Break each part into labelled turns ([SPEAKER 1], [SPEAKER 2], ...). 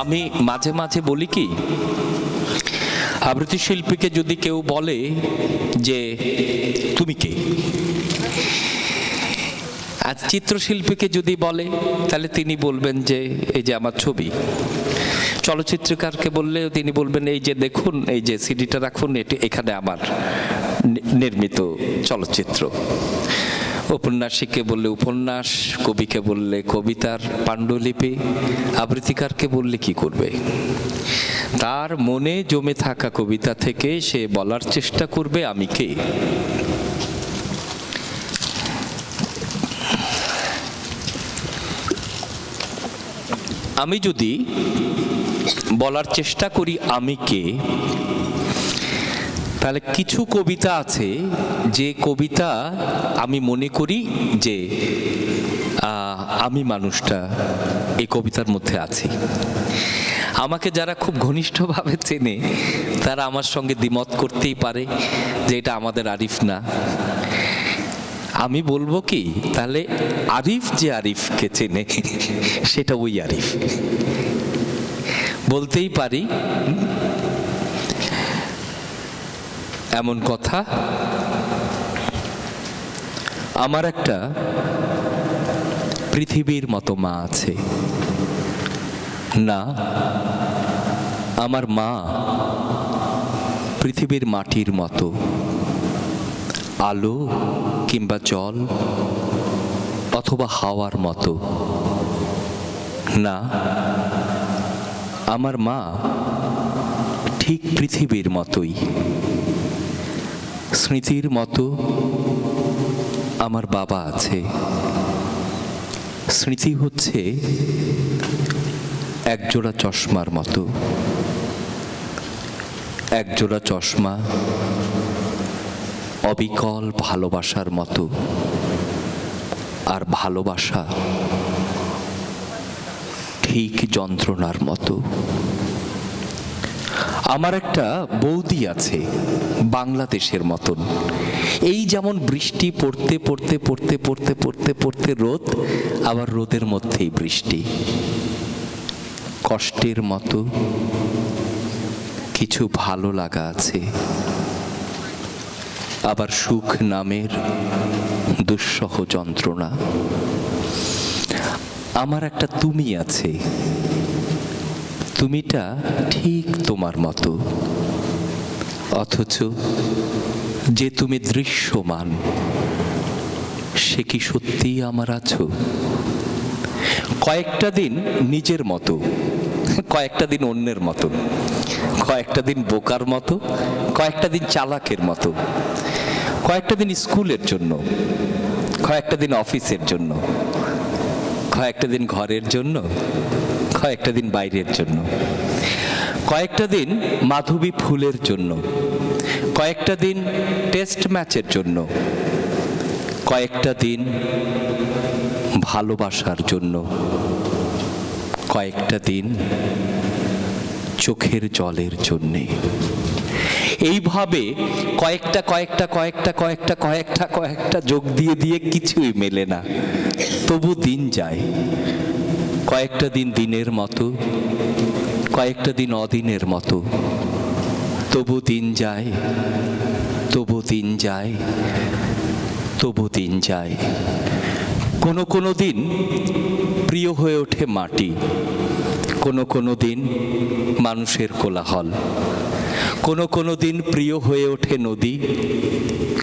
[SPEAKER 1] আমি মাঝে মাঝে বলি কি, আবৃত্তি শিল্পীকে যদি কেউ বলে যে, তুমি কে? আর চিত্রশিল্পীকে যদি বলে, তাহলে তিনি বলবেন যে, এই যে আমার ছবি। চলচ্চিত্রকারকে বললে তিনি বলবেন, এই যে দেখুন, এই যে সিডিটা রাখুন, এটি এখানে আমার নির্মিত চলচ্চিত্র। উপন্যাসিককে বললে উপন্যাস, কবিকে বললে কবিতার পাণ্ডুলিপি, আবৃত্তিকারকে বললে কি করবে? তার মনে জমে থাকা কবিতা থেকে সে বলার চেষ্টা করবে, আমি কে? আমি যদি বলার চেষ্টা করি, আমি কে? তাহলে কিছু কবিতা আছে যে কবিতা আমি মনে করি যে আমি মানুষটা এই কবিতার মধ্যে আছি। আমাকে যারা খুব ঘনিষ্ঠভাবে চেনে, তারা আমার সঙ্গে দ্বিমত করতেই পারে যে এটা আমাদের আরিফ না। আমি বলব কি, তাহলে আরিফ যে আরিফকে চেনে, সেটা ওই আরিফ। বলতেই পারি এমন কথা? আমার একটা পৃথিবীর মতো মা আছে। না, আমার মা পৃথিবীর মাটির মতো। আলো কিংবা জল অথবা হাওয়ার মতো। না, আমার মা ঠিক পৃথিবীর মতোই। স্মৃতির মতো আমার বাবা আছে। স্মৃতি হচ্ছে একজোড়া চশমার মতো। একজোড়া চশমা অবিকল ভালোবাসার মতো। আর ভালোবাসা ঠিক যন্ত্রণার মতো। আমার একটা বৌদি আছে, বাংলাদেশের মতন। এই যেমন বৃষ্টি পড়তে পড়তে পড়তে পড়তে পড়তে পড়তে রোদ, আবার রোদের মধ্যেই বৃষ্টি। কষ্টের মতো কিছু ভালো লাগা আছে। আবার সুখ নামের দুঃসহ যন্ত্রণা। আমার একটা তুমি আছে তুমিটা ঠিক তোমার মতো। অথচ যে তুমি দৃশ্যমান, সে কি সত্যিই আমার আছো? কয়েকটা দিন নিজের মতো, কয়েকটা দিন অন্যের মতো, কয়েকটা দিন বোকার মতো, কয়েকটা দিন চালাকের মতো, কয়েকটা দিন স্কুলের জন্য, কয়েকটা দিন অফিসের জন্য, কয়েকটা দিন ঘরের জন্য কয়েকটা দিন বাইরের জন্য। কয়েকটা দিন মাধবী ফুলের জন্য। কয়েকটা দিন টেস্ট ম্যাচের জন্য। কয়েকটা দিন ভালোবাসার জন্য। কয়েকটা দিন চোখের জলের জন্যে। এইভাবে কয়েকটা কয়েকটা কয়েকটা কয়েকটা কয়েকটা কয়েকটা যোগ দিয়ে দিয়ে কিছুই মেলে না। তবু দিন যায়। কয়েকটা দিন দিনের মতো, কয়েকটা দিন অদিনের মতো। তবু দিন যায়, তবু দিন যায়, তবু দিন যায়। কোনো কোনো দিন প্রিয় হয়ে ওঠে মাটি, কোনো কোনো দিন মানুষের কোলাহল। কোনো কোনো দিন প্রিয় হয়ে ওঠে নদী,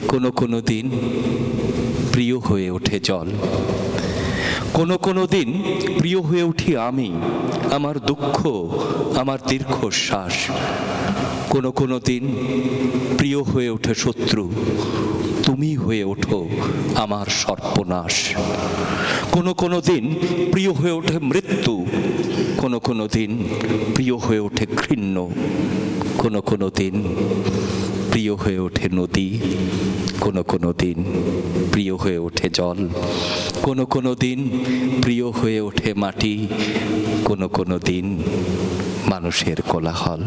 [SPEAKER 1] কোনো কোনো দিন প্রিয় হয়ে ওঠে জল। কোনো কোনো দিন প্রিয় হয়ে উঠি আমি, আমার দুঃখ, আমার দীর্ঘশ্বাস। কোনো কোনো দিন প্রিয় হয়ে ওঠে শত্রু, তুমি হয়ে ওঠো আমার সর্বনাশ কোনো কোনো দিন প্রিয় হয়ে ওঠে মৃত্যু, কোনো কোনো দিন প্রিয় হয়ে ওঠে ঘৃণ্য, কোনো কোনো দিন প্রিয় হয়ে ওঠে নদী। কোনো কোনো দিন প্রিয় হয়ে ওঠে জল, কোনো কোনো দিন প্রিয় হয়ে ওঠে মাটি, কোনো কোনো দিন মানুষের কোলাহল।